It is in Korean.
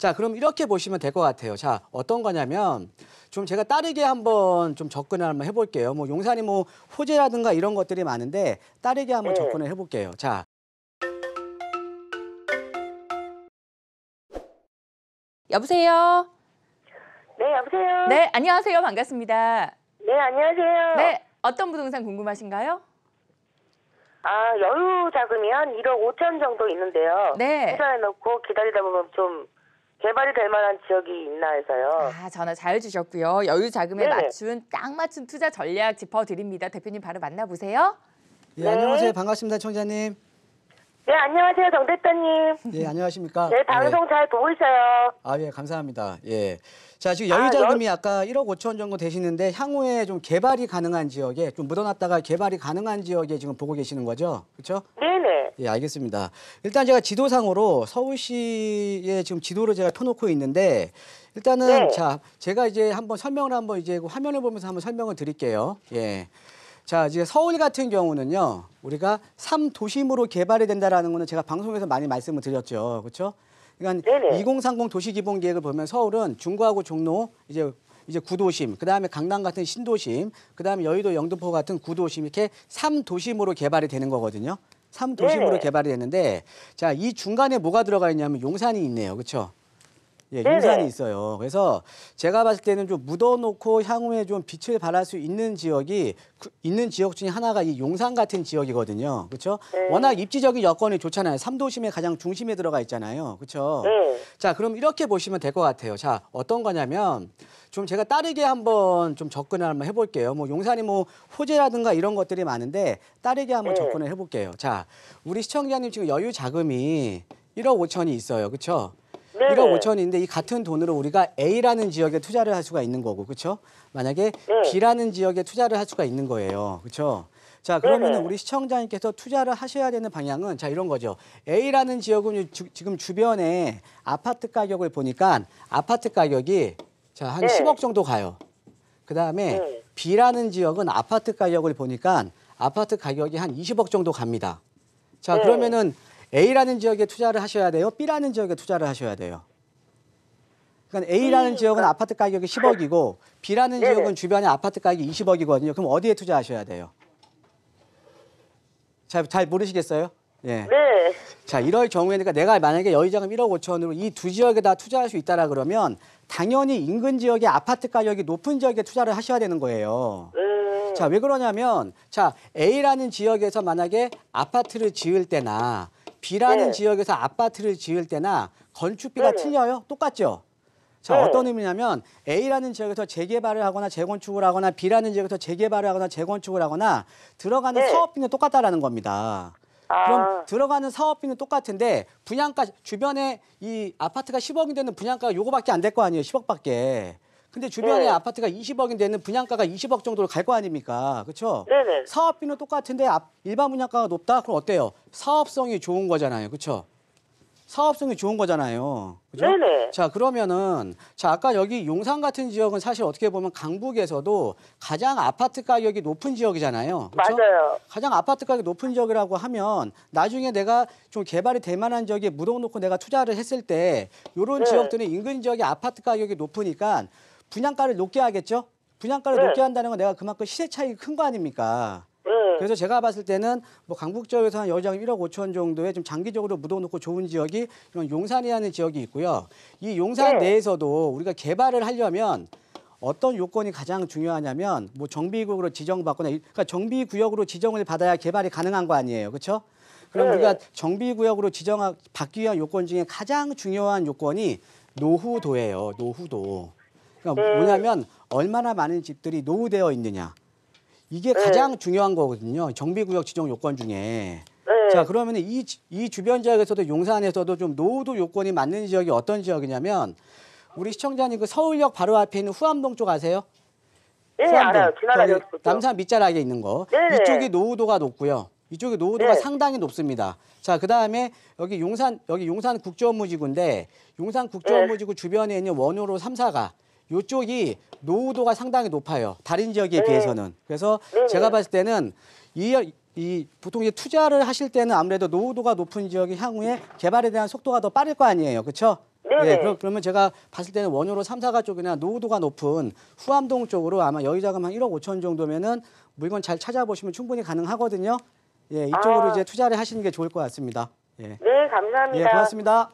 자, 그럼 이렇게 보시면 될 것 같아요. 자, 어떤 거냐면 좀 제가 따르게 한번 좀 접근을 한번 해볼게요. 뭐 용산이 뭐 호재라든가 이런 것들이 많은데 따르게 한번 네. 접근을 해볼게요. 자, 여보세요. 네, 여보세요? 네, 안녕하세요. 반갑습니다. 네, 안녕하세요. 네, 어떤 부동산 궁금하신가요? 아, 여유 자금이 한 1억 5천 정도 있는데요. 네. 투자해놓고 기다리다 보면 좀 개발이 될 만한 지역이 있나 해서요. 아, 전화 잘 주셨고요. 여유 자금에 네네. 맞춘 딱 맞춘 투자 전략 짚어드립니다. 대표님 바로 만나보세요. 예, 네. 안녕하세요. 반갑습니다, 청자님. 네, 안녕하세요, 정 대표님. 예, 안녕하십니까? 네, 방송 잘 보고 있어요. 아, 예, 감사합니다. 예. 자, 지금 아, 여유 자금이 아 까 1억 5천 정도 되시는데 향후에 좀 개발이 가능한 지역에 좀 묻어놨다가 개발이 가능한 지역에 지금 보고 계시는 거죠? 그렇죠? 네네. 예, 알겠습니다. 일단 제가 지도상으로 서울시의 지금 지도를 제가 펴놓고 있는데 일단은 네. 자, 제가 이제 한번 설명을 한번 이제 그 화면을 보면서 한번 설명을 드릴게요. 예. 자, 이제 서울 같은 경우는요. 우리가 삼도심으로 개발이 된다라는 거는 제가 방송에서 많이 말씀을 드렸죠. 그렇죠? 그러니까 네네. 2030 도시기본 계획을 보면 서울은 중구하고 종로 이제 이제 구도심, 그다음에 강남 같은 신도심, 그다음에 여의도 영등포 같은 구도심 이렇게 삼도심으로 개발이 되는 거거든요. 삼도심으로 네네. 개발이 되는데 자, 이 중간에 뭐가 들어가 있냐면 용산이 있네요. 그렇죠? 예, 네네. 용산이 있어요. 그래서 제가 봤을 때는 좀 묻어놓고 향후에 좀 빛을 발할 수 있는 지역이 그- 있는 지역 중에 하나가 이 용산 같은 지역이거든요. 그렇죠? 네. 워낙 입지적인 여건이 좋잖아요. 삼도심의 가장 중심에 들어가 있잖아요. 그렇죠? 네. 자, 그럼 이렇게 보시면 될 것 같아요. 자, 어떤 거냐면 좀 제가 따르게 한번 좀 접근을 한번 해볼게요. 뭐 용산이 뭐 호재라든가 이런 것들이 많은데 따르게 한번 네. 접근을 해볼게요. 자, 우리 시청자님 지금 여유 자금이 1억 5천이 있어요. 그렇죠? 네네. 1억 5천인데 이 같은 돈으로 우리가 A라는 지역에 투자를 할 수가 있는 거고, 그렇죠? 만약에 네. B라는 지역에 투자를 할 수가 있는 거예요, 그렇죠? 자, 그러면 네네. 우리 시청자님께서 투자를 하셔야 되는 방향은 자 이런 거죠. A라는 지역은 주- 지금 주변에 아파트 가격을 보니까 아파트 가격이 자한 네. 10억 정도 가요. 그 다음에 네. B라는 지역은 아파트 가격을 보니까 아파트 가격이 한 20억 정도 갑니다. 자, 네. 그러면은 A라는 지역에 투자를 하셔야 돼요. B라는 지역에 투자를 하셔야 돼요. 그러니까 A라는 음, 지역은 아파트 가격이 10억이고 B라는 네네. 지역은 주변에 아파트 가격이 20억이거든요. 그럼 어디에 투자하셔야 돼요? 잘, 잘 모르시겠어요? 예. 네. 자, 이럴 경우에는 그러니까 내가 만약에 여의자금 1억 5천으로 이 두 지역에다 투자할 수 있다라 그러면 당연히 인근 지역의 아파트 가격이 높은 지역에 투자를 하셔야 되는 거예요. 음. 자, 왜 그러냐면 자, A라는 지역에서 만약에 아파트를 지을 때나 B라는 네. 지역에서 아파트를 지을 때나 건축비가 네네. 틀려요? 똑같죠? 자, 네. 어떤 의미냐면 A라는 지역에서 재개발을 하거나 재건축을 하거나 B라는 지역에서 재개발을 하거나 재건축을 하거나 들어가는 네. 사업비는 똑같다라는 겁니다. 아. 그럼 들어가는 사업비는 똑같은데 분양가 주변에 이 아파트가 10억이 되는 분양가가 요거밖에 안 될 거 아니에요. 10억밖에. 근데 주변에 네. 아파트가 20억이 되는 분양가가 20억 정도로 갈 거 아닙니까? 그렇죠? 네네. 사업비는 똑같은데 앞- 일반 분양가가 높다? 그럼 어때요? 사업성이 좋은 거잖아요. 그렇죠? 사업성이 좋은 거잖아요. 그죠? 네네. 자, 그러면은 자, 아까 여기 용산 같은 지역은 사실 어떻게 보면 강북에서도 가장 아파트 가격이 높은 지역이잖아요. 그렇죠? 맞아요. 가장 아파트 가격이 높은 지역이라고 하면 나중에 내가 좀 개발이 될 만한 지역에 묻어놓고 내가 투자를 했을 때 이런 네. 지역들은 인근 지역의 아파트 가격이 높으니까 분양가를 높게 하겠죠? 분양가를 네. 높게 한다는 건 내가 그만큼 시세 차익이 큰 거 아닙니까? 네. 그래서 제가 봤을 때는 뭐 강북 지역에서 한 여의자금 1억 5천 정도에 좀 장기적으로 묻어놓고 좋은 지역이 이런 용산이라는 지역이 있고요. 이 용산 네. 내에서도 우리가 개발을 하려면 어떤 요건이 가장 중요하냐면 뭐 정비구역으로 지정받거나 이- 그러니까 정비구역으로 지정을 받아야 개발이 가능한 거 아니에요, 그렇죠? 그럼 네. 우리가 정비구역으로 지정 받기 위한 요건 중에 가장 중요한 요건이 노후도예요, 노후도. 그러니까 네. 뭐냐면 얼마나 많은 집들이 노후되어 있느냐. 이게 네. 가장 중요한 거거든요. 정비구역 지정 요건 중에. 네. 자, 그러면 이, 지- 이 주변 지역에서도 용산에서도 좀 노후도 요건이 맞는 지역이 어떤 지역이냐면 우리 시청자님 그 서울역 바로 앞에 있는 후암동 쪽 아세요? 네, 후암동. 알아요. 저기 남산 밑자락에 있는 거. 네네. 이쪽이 노후도가 높고요. 이쪽이 노후도가 네. 상당히 높습니다. 자, 그다음에 여기 용산 여기 용산 국제업무지구인데 용산 국제업무지구 주변에 있는 원효로 삼사가 요쪽이 노후도가 상당히 높아요. 다른 지역에 네. 비해서는. 그래서 네네. 제가 봤을 때는 이, 이 보통 이제 투자를 하실 때는 아무래도 노후도가 높은 지역이 향후에 개발에 대한 속도가 더 빠를 거 아니에요. 그렇죠? 네네. 예, 그러, 그러면 제가 봤을 때는 원효로 삼사가 쪽이나 노후도가 높은 후암동 쪽으로 아마 여유자금 한 1억 5천 정도면은 물건 잘 찾아보시면 충분히 가능하거든요. 예, 이쪽으로 아. 이제 투자를 하시는 게 좋을 것 같습니다. 예, 네, 감사합니다. 예 고맙습니다.